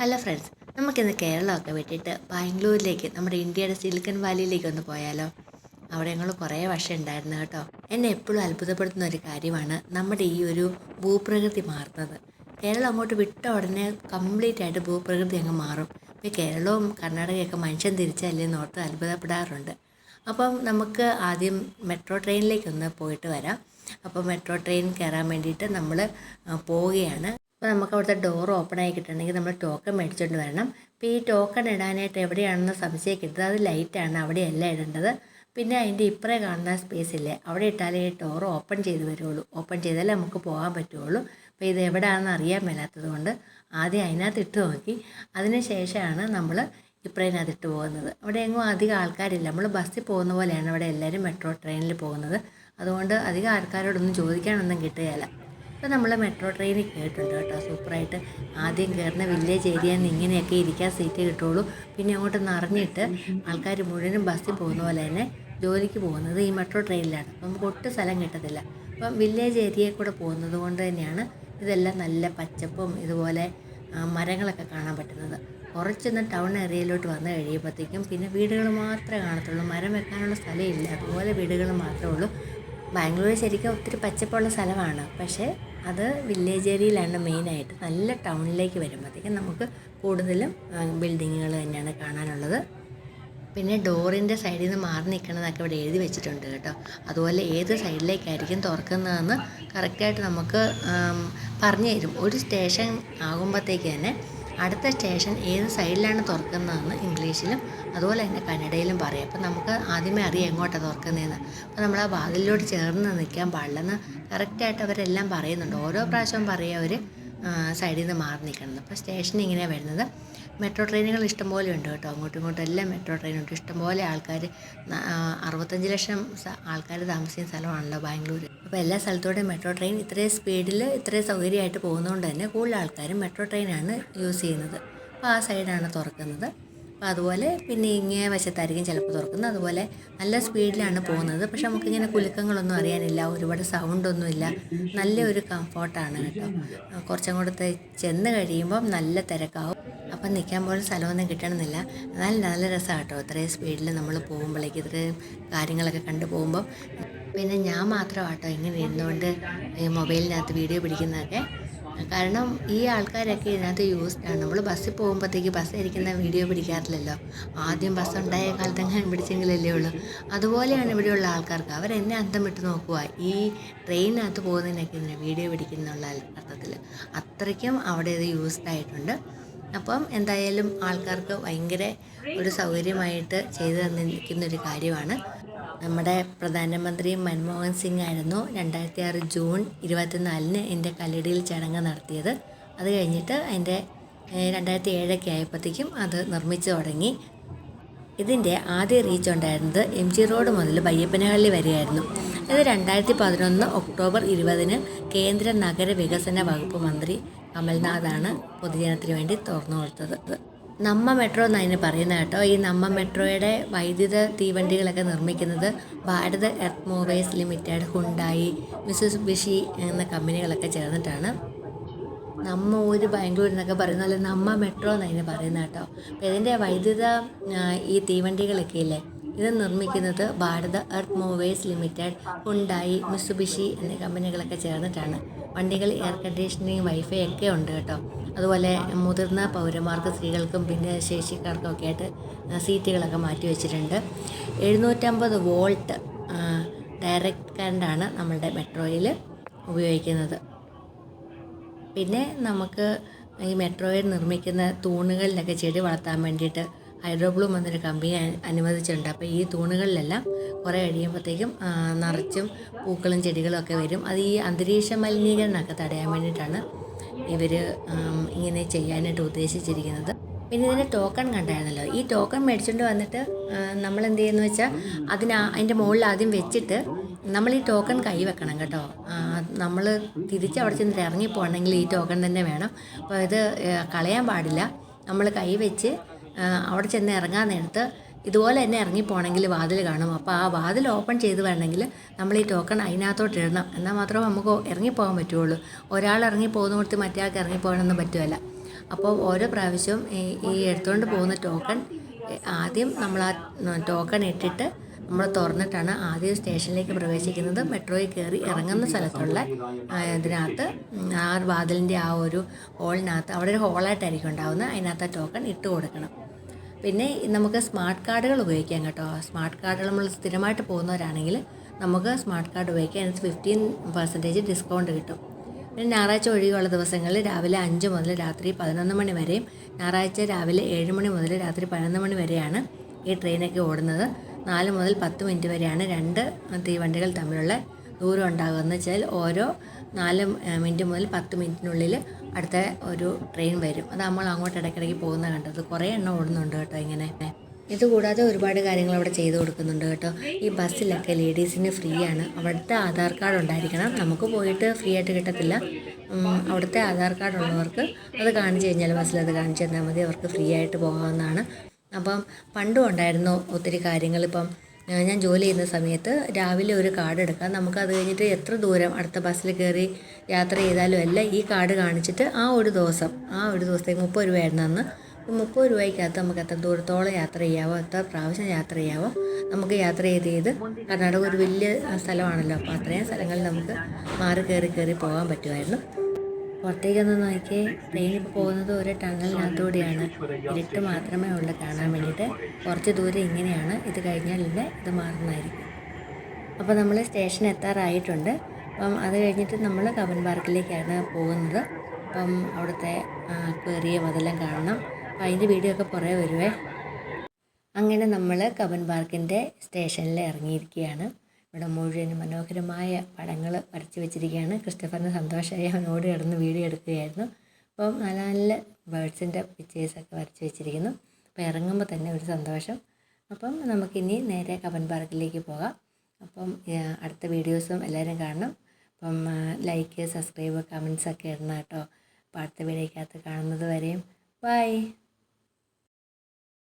Hello friends നമുക്കിന്ന് കേരളമൊക്കെ വിട്ടിട്ട് ബാംഗ്ലൂരിലേക്ക് നമ്മുടെ ഇന്ത്യയുടെ സിലിക്കൺ വാലിയിലേക്ക് ഒന്ന് പോയാലോ? അവിടെ ഞങ്ങൾ കുറേ വർഷം ഉണ്ടായിരുന്നു കേട്ടോ. എന്നെ എപ്പോഴും അത്ഭുതപ്പെടുത്തുന്ന ഒരു കാര്യമാണ് നമ്മുടെ ഈ ഒരു ഭൂപ്രകൃതി മാറുന്നത്. കേരളം അങ്ങോട്ട് വിട്ട ഉടനെ കംപ്ലീറ്റ് ആയിട്ട് ഭൂപ്രകൃതി അങ്ങ് മാറും. ഇപ്പോൾ കേരളവും കർണാടകയൊക്കെ മനുഷ്യൻ തിരിച്ചല്ലേ ഓർത്ത് അത്ഭുതപ്പെടാറുണ്ട്. അപ്പം നമുക്ക് ആദ്യം മെട്രോ ട്രെയിനിലേക്കൊന്ന് പോയിട്ട് വരാം. അപ്പോൾ മെട്രോ ട്രെയിൻ കയറാൻ വേണ്ടിയിട്ട് നമ്മൾ പോവുകയാണ്. അപ്പോൾ നമുക്ക് അവിടുത്തെ ഡോർ ഓപ്പൺ ആയി കിട്ടണമെങ്കിൽ നമ്മൾ ടോക്കൺ മേടിച്ചുകൊണ്ട് വരണം. അപ്പോൾ ഈ ടോക്കൺ ഇടാനായിട്ട് എവിടെയാണെന്ന് സംശയിക്കരുത്. അത് ലൈറ്റാണ് അവിടെയല്ല ഇടേണ്ടത്. പിന്നെ അതിന്റെ ഇപ്പറേ കാണുന്ന സ്പേസ് ഇല്ലേ? അവിടെ ഇട്ടാലേ ഈ ഓപ്പൺ ചെയ്ത് വരുള്ളൂ ഓപ്പൺ ചെയ്താലേ നമുക്ക് പോകാൻ പറ്റുള്ളൂ അപ്പോൾ ഇത് എവിടെയാണെന്ന് അറിയാൻ മേലാത്തത് കൊണ്ട് ആദ്യം അതിനകത്ത് ഇട്ട് നോക്കി. അതിന് ശേഷമാണ് നമ്മൾ ഇപ്പറേനകത്ത് ഇട്ട് പോകുന്നത്. അവിടെ എങ്ങും അധികം ആൾക്കാരില്ല. നമ്മൾ ബസ്സിൽ പോകുന്ന പോലെയാണ് അവിടെ എല്ലാവരും മെട്രോ ട്രെയിനിൽ പോകുന്നത്. അതുകൊണ്ട് അധികം ആൾക്കാരോടൊന്നും ചോദിക്കാനൊന്നും കിട്ടുകയില്ല. അപ്പോൾ നമ്മൾ മെട്രോ ട്രെയിനിൽ കേട്ടിട്ടുണ്ട് കേട്ടോ. സൂപ്പറായിട്ട് ആദ്യം കയറുന്ന വില്ലേജ് ഏരിയയിൽ നിന്ന് ഇങ്ങനെയൊക്കെ ഇരിക്കാൻ സീറ്റ് കിട്ടുള്ളൂ. പിന്നെ അങ്ങോട്ട് നിറഞ്ഞിട്ട് ആൾക്കാർ മുഴുവനും ബസ്സിൽ പോകുന്ന പോലെ തന്നെ ജോലിക്ക് പോകുന്നത് ഈ മെട്രോ ട്രെയിനിലാണ്. നമുക്ക് ഒട്ടും സ്ഥലം കിട്ടത്തില്ല. അപ്പം വില്ലേജ് ഏരിയയിൽ കൂടെ പോകുന്നത് കൊണ്ട് തന്നെയാണ് ഇതെല്ലാം നല്ല പച്ചപ്പും ഇതുപോലെ മരങ്ങളൊക്കെ കാണാൻ പറ്റുന്നത്. കുറച്ചൊന്ന് ടൗൺ ഏരിയയിലോട്ട് വന്നു കഴിയുമ്പോഴത്തേക്കും പിന്നെ വീടുകൾ മാത്രമേ കാണത്തുള്ളൂ. മരം വെക്കാനുള്ള സ്ഥലമില്ല അതുപോലെ വീടുകൾ മാത്രമേ ഉള്ളൂ. ബാംഗ്ലൂർ ശരിക്കും ഒത്തിരി പച്ചപ്പുള്ള സ്ഥലമാണ്. പക്ഷേ അത് വില്ലേജ് ഏരിയയിലാണ് മെയിനായിട്ട് നല്ല ടൗണിലേക്ക് വരുമ്പോഴത്തേക്കും നമുക്ക് കൂടുതലും ബിൽഡിങ്ങുകൾ തന്നെയാണ് കാണാനുള്ളത്. പിന്നെ ഡോറിന്റെ സൈഡിൽ നിന്ന് മാറി നിൽക്കണതൊക്കെ ഇവിടെ എഴുതി വെച്ചിട്ടുണ്ട് കേട്ടോ. അതുപോലെ ഏത് സൈഡിലേക്കായിരിക്കും തുറക്കുന്നതെന്ന് കറക്റ്റായിട്ട് നമുക്ക് പറഞ്ഞു തരും ഒരു സ്റ്റേഷൻ ആകുമ്പോഴത്തേക്ക് തന്നെ അടുത്ത സ്റ്റേഷൻ ഏത് സൈഡിലാണ് തുറക്കുന്നതെന്ന് ഇംഗ്ലീഷിലും അതുപോലെ തന്നെ കന്നഡയിലും പറയും. അപ്പം നമുക്ക് ആദ്യമേ അറിയാം എങ്ങോട്ടാണ് തുറക്കുന്നതെന്ന്. അപ്പോൾ നമ്മൾ ആ വാതിലിലോട്ട് ചേർന്ന് നിൽക്കാൻ പാടില്ലെന്ന് കറക്റ്റായിട്ട് അവരെല്ലാം പറയുന്നുണ്ട്. ഓരോ പ്രാവശ്യവും പറയുക അവർ സൈഡിൽ നിന്ന് മാറി നിൽക്കുന്നത് അപ്പോൾ സ്റ്റേഷൻ ഇങ്ങനെയാണ് വരുന്നത്. മെട്രോ ട്രെയിനുകൾ ഇഷ്ടംപോലെ ഉണ്ട് കേട്ടോ. അങ്ങോട്ടും ഇങ്ങോട്ടും എല്ലാം മെട്രോ ട്രെയിനുണ്ട്. ഇഷ്ടംപോലെ ആൾക്കാർ അറുപത്തഞ്ച് ലക്ഷം ആൾക്കാർ താമസിക്കുന്ന സ്ഥലമാണല്ലോ ബാംഗ്ലൂർ അപ്പോൾ എല്ലാ സ്ഥലത്തോടെ മെട്രോ ട്രെയിൻ ഇത്രയും സ്പീഡിൽ ഇത്രയും സൗകര്യമായിട്ട് പോകുന്നതുകൊണ്ട് തന്നെ കൂടുതൽ ആൾക്കാരും മെട്രോ ട്രെയിനാണ് യൂസ് ചെയ്യുന്നത്. അപ്പോൾ ആ സൈഡാണ് തുറക്കുന്നത്. അപ്പോൾ അതുപോലെ പിന്നെ ഇങ്ങേ വശത്തായിരിക്കും ചിലപ്പോൾ തുറക്കുന്നത്. അതുപോലെ നല്ല സ്പീഡിലാണ് പോകുന്നത്. പക്ഷെ നമുക്കിങ്ങനെ കുലുക്കങ്ങളൊന്നും അറിയാനില്ല ഒരുപാട് സൗണ്ടൊന്നുമില്ല. നല്ലൊരു കംഫോർട്ടാണ് കേട്ടോ. കുറച്ചങ്ങോട്ട് ചെന്ന് കഴിയുമ്പം നല്ല തിരക്കാവും. അപ്പം നിൽക്കാൻ പോലും സ്ഥലമൊന്നും കിട്ടണമെന്നില്ല. എന്നാലും നല്ല രസമാണ് കേട്ടോ. ഇത്രയും സ്പീഡിൽ നമ്മൾ പോകുമ്പോഴേക്ക് ഇത്രയും കാര്യങ്ങളൊക്കെ കണ്ടു പോകുമ്പം. പിന്നെ ഞാൻ മാത്രമാട്ടോ ഇങ്ങനെ ഇരുന്നുകൊണ്ട് ഈ മൊബൈലിനകത്ത് വീഡിയോ പിടിക്കുന്നതൊക്കെ. കാരണം ഈ ആൾക്കാരൊക്കെ ഇതിനകത്ത് യൂസ്ഡ് ആണ്. നമ്മൾ ബസ്സിൽ പോകുമ്പോഴത്തേക്ക് ബസ് ഇരിക്കുന്ന വീഡിയോ പിടിക്കാറില്ലല്ലോ. ആദ്യം ബസ് ഉണ്ടായ കാലത്ത് അങ്ങനെ പിടിച്ചെങ്കിലല്ലേ ഉള്ളൂ. അതുപോലെയാണ് ഇവിടെയുള്ള ആൾക്കാർക്ക്. അവരെന്നെ അന്തം വിട്ട് നോക്കുക ഈ ട്രെയിനകത്ത് പോകുന്നതിനൊക്കെ ഇതിനെ വീഡിയോ പിടിക്കുന്നുള്ള അർത്ഥത്തിൽ അത്രയ്ക്കും അവിടെ ഇത് യൂസ്ഡ് ആയിട്ടുണ്ട്. അപ്പം എന്തായാലും ആൾക്കാർക്ക് ഭയങ്കര ഒരു സൗകര്യമായിട്ട് ചെയ്തു തന്നിരിക്കുന്ന ഒരു കാര്യമാണ്. നമ്മുടെ പ്രധാനമന്ത്രി മൻമോഹൻ സിംഗ് ആയിരുന്നു രണ്ടായിരത്തി ആറ് ജൂൺ ഇരുപത്തിനാലിന് എന്റെ കല്ലടിയിൽ ചടങ്ങ് നടത്തിയത്. അത് കഴിഞ്ഞിട്ട് അതിന്റെ രണ്ടായിരത്തി ഏഴൊക്കെ ആയപ്പോഴത്തേക്കും അത് നിർമ്മിച്ചു തുടങ്ങി. ഇതിന്റെ ആദ്യ റീച്ച് ഉണ്ടായിരുന്നത് എം ജി റോഡ് മുതൽ ബയ്യപ്പനഹള്ളി വരെയായിരുന്നു. ഇത് രണ്ടായിരത്തി പതിനൊന്ന് ഒക്ടോബർ ഇരുപതിന് കേന്ദ്ര നഗര വികസന വകുപ്പ് മന്ത്രി കമൽനാഥാണ് പൊതുജനത്തിന് വേണ്ടി തുറന്നു കൊടുത്തത്. നമ്മ മെട്രോ എന്നാണ് അതിന് പറയുന്നത് കേട്ടോ. ഈ നമ്മ മെട്രോയുടെ വൈദ്യുത തീവണ്ടികളൊക്കെ നിർമ്മിക്കുന്നത് Bharat Earth Movers Limited Hyundai Mitsubishi എന്ന കമ്പനികളൊക്കെ ചേർന്നിട്ടാണ്. നമ്മ ഒരു ബാംഗ്ലൂർ എന്നൊക്കെ പറയുന്ന പോലെ നമ്മ മെട്രോ എന്നതിന് പറയുന്നത് കേട്ടോ. അപ്പോൾ ഇതിന്റെ വൈദ്യുത ഈ തീവണ്ടികളൊക്കെ ഇല്ലേ? ഇത് നിർമ്മിക്കുന്നത് Bharat Earth Movers Limited Hyundai Mitsubishi എന്നീ കമ്പനികളൊക്കെ ചേർന്നിട്ടാണ്. വണ്ടികൾ എയർ കണ്ടീഷനിങ് വൈഫൈ ഒക്കെ ഉണ്ട് കേട്ടോ. അതുപോലെ മുതിർന്ന പൗരന്മാർക്ക് സ്ത്രീകൾക്കും പിന്നെ ശേഷിക്കാർക്കും ഒക്കെ ആയിട്ട് സീറ്റുകളൊക്കെ മാറ്റി വെച്ചിട്ടുണ്ട്. എഴുന്നൂറ്റമ്പത് വോൾട്ട് ഡയറക്റ്റ് കറണ്ടാണ് നമ്മളുടെ മെട്രോയിൽ ഉപയോഗിക്കുന്നത്. പിന്നെ നമുക്ക് ഈ മെട്രോയിൽ നിർമ്മിക്കുന്ന തൂണുകളിലൊക്കെ ചെടി വളർത്താൻ വേണ്ടിയിട്ട് ഹൈഡ്രോബ്ലൂം എന്നൊരു കമ്പനി അനുവദിച്ചിട്ടുണ്ട്. അപ്പോൾ ഈ തൂണുകളിലെല്ലാം കുറേ കഴിയുമ്പോഴത്തേക്കും നിറച്ചും പൂക്കളും ചെടികളും ഒക്കെ വരും. അത് ഈ അന്തരീക്ഷ മലിനീകരണമൊക്കെ തടയാൻ വേണ്ടിയിട്ടാണ് ഇവർ ഇങ്ങനെ ചെയ്യാനായിട്ട് ഉദ്ദേശിച്ചിരിക്കുന്നത്. പിന്നെ ഇതിന്റെ ടോക്കൺ കണ്ടായിരുന്നല്ലോ. ഈ ടോക്കൺ മേടിച്ചുകൊണ്ട് വന്നിട്ട് നമ്മൾ എന്ത് ചെയ്യുന്നു വെച്ചാൽ അതിന് അതിന്റെ മുകളിൽ ആദ്യം വെച്ചിട്ട് നമ്മൾ ഈ ടോക്കൺ കൈ വെക്കണം കേട്ടോ. നമ്മൾ തിരിച്ച് അവിടെ ചെന്നിട്ട് ഇറങ്ങിപ്പോകണമെങ്കിൽ ഈ ടോക്കൺ തന്നെ വേണം. അപ്പോൾ ഇത് കളയാൻ പാടില്ല. നമ്മൾ കൈ വെച്ച് അവിടെ ചെന്ന് ഇറങ്ങാൻ നേരത്ത് ഇതുപോലെ തന്നെ ഇറങ്ങിപ്പോണെങ്കിൽ വാതിൽ കാണും. അപ്പോൾ ആ വാതിൽ ഓപ്പൺ ചെയ്ത് വേണമെങ്കിൽ നമ്മൾ ഈ ടോക്കൺ അതിനകത്തോട്ട് ഇടണം. എന്നാൽ മാത്രമേ നമുക്ക് ഇറങ്ങിപ്പോകാൻ പറ്റുള്ളൂ. ഒരാൾ ഇറങ്ങി പോകുന്ന കൊടുത്ത് മറ്റേ ആൾക്ക് ഇറങ്ങിപ്പോകണമെന്ന് പറ്റുമല്ല അപ്പോൾ ഓരോ പ്രാവശ്യവും ഈ എടുത്തുകൊണ്ട് പോകുന്ന ടോക്കൺ ആദ്യം നമ്മൾ ആ ടോക്കൺ ഇട്ടിട്ട് നമ്മൾ തുറന്നിട്ടാണ് ആദ്യം സ്റ്റേഷനിലേക്ക് പ്രവേശിക്കുന്നത്. മെട്രോയിൽ കയറി ഇറങ്ങുന്ന സ്ഥലത്തുള്ള ഇതിനകത്ത് ആ വാതിലിന്റെ ആ ഒരു ഹോളിനകത്ത് അവിടെ ഒരു ഹോളായിട്ടായിരിക്കും ഉണ്ടാവുന്നത്. അതിനകത്ത് ആ ടോക്കൺ ഇട്ട് കൊടുക്കണം. പിന്നെ നമുക്ക് സ്മാർട്ട് കാർഡുകൾ ഉപയോഗിക്കാം കേട്ടോ. സ്മാർട്ട് കാർഡുകൾ നമ്മൾ സ്ഥിരമായിട്ട് പോകുന്നവരാണെങ്കിൽ നമുക്ക് സ്മാർട്ട് കാർഡ് ഉപയോഗിക്കാം അതിനകത്ത് ഫിഫ്റ്റീൻ പെർസെന്റേജ് ഡിസ്കൗണ്ട് കിട്ടും. പിന്നെ ഞായറാഴ്ച ഒഴികെയുള്ള ദിവസങ്ങളിൽ രാവിലെ അഞ്ച് മുതൽ രാത്രി പതിനൊന്ന് മണി വരെയും ഞായറാഴ്ച രാവിലെ ഏഴ് മണി മുതൽ രാത്രി പതിനൊന്ന് മണി വരെയാണ് ഈ ട്രെയിനൊക്കെ ഓടുന്നത്. നാല് മുതൽ പത്ത് മിനിറ്റ് വരെയാണ് രണ്ട് തീവണ്ടികൾ തമ്മിലുള്ള ദൂരം ഉണ്ടാകുക എന്ന് വെച്ചാൽ ഓരോ നാല് മിനിറ്റ് മുതൽ പത്ത് മിനിറ്റിനുള്ളിൽ അടുത്ത ഒരു ട്രെയിൻ വരും. അത് നമ്മൾ അങ്ങോട്ട് ഇടയ്ക്കിടയ്ക്ക് പോകുന്ന കണ്ടത്. കുറേ എണ്ണം ഓടുന്നുണ്ട് കേട്ടോ ഇങ്ങനെ. ഇതുകൂടാതെ ഒരുപാട് കാര്യങ്ങൾ അവിടെ ചെയ്തു കൊടുക്കുന്നുണ്ട് കേട്ടോ. ഈ ബസ്സിലൊക്കെ ലേഡീസിന് ഫ്രീ ആണ്. അവിടുത്തെ ആധാർ കാർഡ് ഉണ്ടായിരിക്കണം. നമുക്ക് പോയിട്ട് ഫ്രീ ആയിട്ട് കിട്ടത്തില്ല. അവിടുത്തെ ആധാർ കാർഡ് ഉള്ളവർക്ക് അത് കാണിച്ചു കഴിഞ്ഞാൽ ബസ്സിൽ അത് കാണിച്ചു തന്നാൽ മതി. അവർക്ക് ഫ്രീ ആയിട്ട് പോകാവുന്നതാണ്. അപ്പം പണ്ടും ഉണ്ടായിരുന്നു ഒത്തിരി കാര്യങ്ങൾ. ഇപ്പം ഞാൻ ജോലി ചെയ്യുന്ന സമയത്ത് രാവിലെ ഒരു കാർഡ് എടുക്കാം. നമുക്ക് അത് കഴിഞ്ഞിട്ട് എത്ര ദൂരം അടുത്ത ബസ്സിൽ കയറി യാത്ര ചെയ്താലും അല്ല ഈ കാർഡ് കാണിച്ചിട്ട് ആ ഒരു ദിവസം ആ ഒരു ദിവസത്തേക്ക് മുപ്പത് രൂപയായിരുന്നു അന്ന്. മുപ്പത് രൂപയ്ക്കകത്ത് നമുക്ക് എത്ര ദൂരത്തോളം യാത്ര ചെയ്യാവോ എത്ര പ്രാവശ്യം യാത്ര ചെയ്യാവോ നമുക്ക് യാത്ര ചെയ്ത് ചെയ്ത് കർണാടക ഒരു വലിയ സ്ഥലമാണല്ലോ. അപ്പോൾ അത്രയും സ്ഥലങ്ങളിൽ നമുക്ക് മാറി കയറി കയറി പോകാൻ പറ്റുമായിരുന്നു. പുറത്തേക്കൊന്ന് നോക്കിയേ ട്രെയിൻ ഇപ്പോൾ പോകുന്നത് ഒരു ടണലിനകത്തൂടെയാണ് ഇരുട്ട് മാത്രമേ ഉള്ളൂ കാണാൻ വേണ്ടിയിട്ട്. കുറച്ച് ദൂരം ഇങ്ങനെയാണ്. ഇത് കഴിഞ്ഞാൽ ഇല്ല ഇത് മാറുന്നതായിരിക്കും. അപ്പോൾ നമ്മൾ സ്റ്റേഷൻ എത്താറായിട്ടുണ്ട്. അപ്പം അത് കഴിഞ്ഞിട്ട് നമ്മൾ കവൻ പാർക്കിലേക്കാണ് പോകുന്നത്. അപ്പം അവിടുത്തെ അക്വേറിയം അതെല്ലാം കാണണം. അപ്പം അതിന്റെ വീഡിയോ ഒക്കെ പുറകെ വരുവേ. അങ്ങനെ നമ്മൾ കവൻ പാർക്കിന്റെ സ്റ്റേഷനിൽ ഇറങ്ങിയിരിക്കുകയാണ്. ഇവിടെ മുഴുവൻ മനോഹരമായ പടങ്ങൾ വരച്ച് വെച്ചിരിക്കുകയാണ്. ക്രിസ്റ്റഫറിന് സന്തോഷമായി അവൻ ഓടി കിടന്ന് വീഡിയോ എടുക്കുകയായിരുന്നു. അപ്പം നല്ല നല്ല ബേഡ്സിന്റെ പിക്ചേഴ്സൊക്കെ വരച്ച് വെച്ചിരിക്കുന്നു. അപ്പോൾ ഇറങ്ങുമ്പോൾ തന്നെ ഒരു സന്തോഷം. അപ്പം നമുക്കിനി നേരെ കവൻ പാർക്കിലേക്ക് പോകാം. അപ്പം അടുത്ത വീഡിയോസും എല്ലാവരും കാണണം. അപ്പം ലൈക്ക് സബ്സ്ക്രൈബ് കമൻസ് ഒക്കെ ഇടണം കേട്ടോ. അപ്പോൾ അടുത്ത വീഡിയോക്കകത്ത് കാണുന്നത് വരെയും. ബൈ